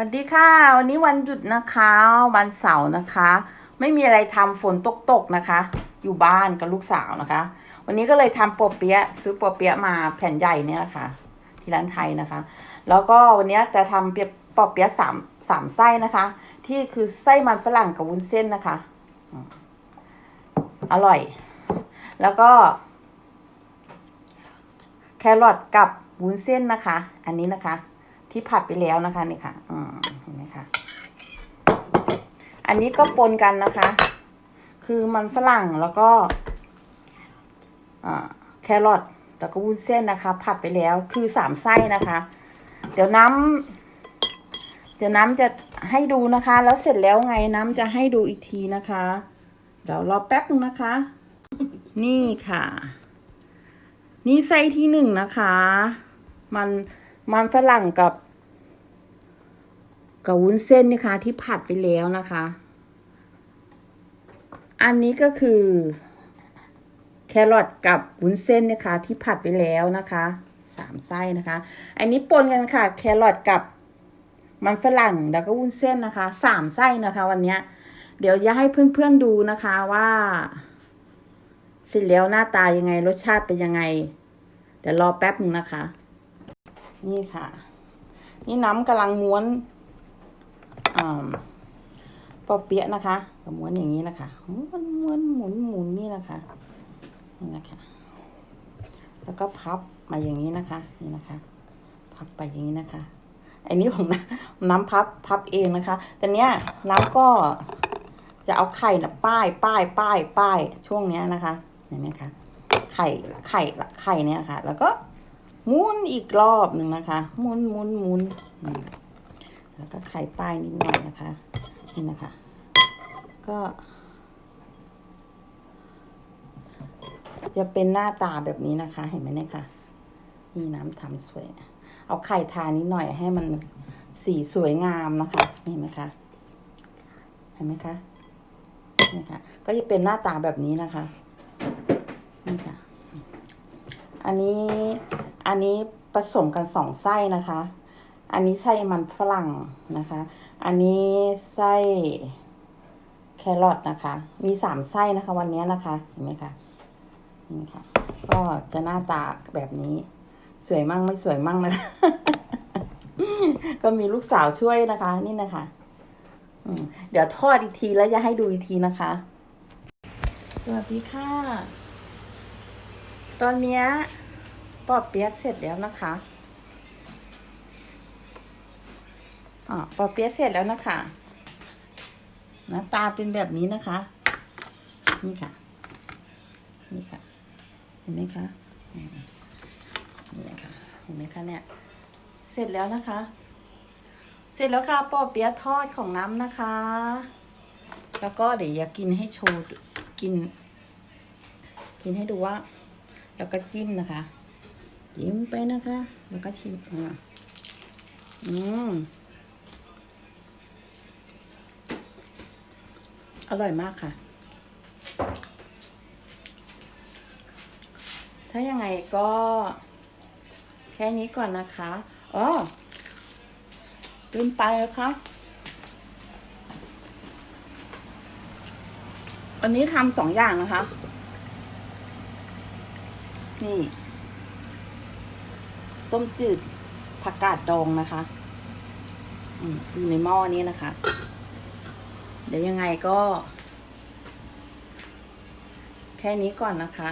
สวัสดีค่ะ วันนี้วันหยุดนะคะ วันเสาร์นะคะ ไม่มีอะไรทำฝนตกตกๆนะคะ อยู่บ้านกับลูกสาวนะคะ วันนี้ก็เลยทำปอเปี๊ยะซื้อปอเปี๊ยะมาแผ่นใหญ่เนี่ยนะคะที่ร้านไทยนะคะ แล้วก็วันนี้จะทำเปี๊ยปอเปี๊ยะสามสามไส้นะคะ ที่คือไส้มันฝรั่งกับวุ้นเส้นนะคะ อร่อย แล้วก็ แครอทกับวุ้นเส้นนะคะ อันนี้นะคะ ที่ผัดไปแล้วนะคะนี่ค่ะ อืมเห็นไหมคะอันนี้ก็ปนกันนะคะ คือมันฝรั่งแล้วก็อ่าแครอทแล้วก็วุ้นเส้นนะคะ ผัดไปแล้วคือสามไส้นะคะ เดี๋ยวน้ำเดี๋ยวน้ำจะให้ดูนะคะ แล้วเสร็จแล้วไงน้ำจะให้ดูอีกทีนะคะ เดี๋ยวรอแป๊บนึงนะคะ นี่ค่ะ นี่ไส้ที่หนึ่งนะคะ มันมันฝรั่งกับ กับวุ้นเส้นนะคะ ที่ผัดไปแล้วนะคะ อันนี้ก็คือ แครอทกับวุ้นเส้นนะคะ ที่ผัดไปแล้วนะคะสามไส้นะคะ อันนี้ปนกันค่ะ แครอทกับมันฝรั่งแล้วก็วุ้นเส้นนะคะสามไส้นะคะ วันนี้เดี๋ยวจะให้เพื่อนๆดูนะคะว่าเสร็จแล้วหน้าตายังไงรสชาติเป็นยังไง เดี๋ยวรอแป๊บหนึ่งนะคะ นี่ค่ะ นี่น้ำกำลังม้วน ปอเปี๊ยะนะคะก็ม้วนอย่างนี้นะคะม้วนม้วนหมุนหมุนนี่นะคะนี่นะคะ แล้วก็พับมาอย่างนี้นะคะ นี่นะคะ พับไปอย่างนี้นะคะอันนี้ของน้ำน้ำพับพับเองนะคะ แต่เนี้ยน้ำก็จะเอาไข่นะป้ายป้ายป้ายป้ายช่วงเนี้ยนะคะ เห็นไหมคะ ไข่ไข่ไข่เนี่ยค่ะ แล้วก็หมุนอีกรอบหนึ่งนะคะหมุนหมุนหมุนอืม แล้วก็ไข่ป้ายนิดหน่อยนะคะนี่นะคะ ก็จะเป็นหน้าตาแบบนี้นะคะ เห็นไหมเนี่ยค่ะนี่น้ำทำสวย เอาไข่ทานิดหน่อยให้มันสีสวยงามนะคะเห็นไหมคะเห็นไหมคะนี่ค่ะ ก็จะเป็นหน้าตาแบบนี้นะคะนี่ค่ะ อันนี้อันนี้ผสมกันสองไส้นะคะ อันนี้ไส้มันฝรั่งนะคะ อันนี้ไส้แครอทนะคะ มีสามไส้นะคะ วันนี้นะคะ เห็นไหมคะ นี่ค่ะ ก็จะหน้าตาแบบนี้ สวยมั่งไม่สวยมั่งนะคะ ก็มีลูกสาวช่วยนะคะ นี่นะคะ เดี๋ยวทอดอีกทีแล้วจะให้ดูอีกทีนะคะ สวัสดีค่ะ ตอนนี้ปอบเปี๊ยะเสร็จแล้วนะคะ อ่าปอบเปี๊ยะเสร็จแล้วนะคะหน้าตาเป็นแบบนี้นะคะ นี่ค่ะ นี่ค่ะ เห็นไหมคะนี่นะคะเห็นไหมคะเนี่ย เสร็จแล้วนะคะ เสร็จแล้วค่ะปอเปี๊ยะทอดของน้ำนะคะ แล้วก็เดี๋ยวอยากกินให้โชว์กิน กินให้ดูว่า แล้วก็จิ้มนะคะ จิ้มไปนะคะ แล้วก็ชิมอืม อร่อยมากค่ะ ถ้ายังไงก็ แค่นี้ก่อนนะคะอ๋อลืมไปแล้วค่ะวันนี้ทำสองอย่างนะคะ นี่ ต้มจืดผักกาดดองนะคะอืมอยู่ในหม้อนี้นะคะ เดี๋ยวยังไงก็ แค่นี้ก่อนนะคะ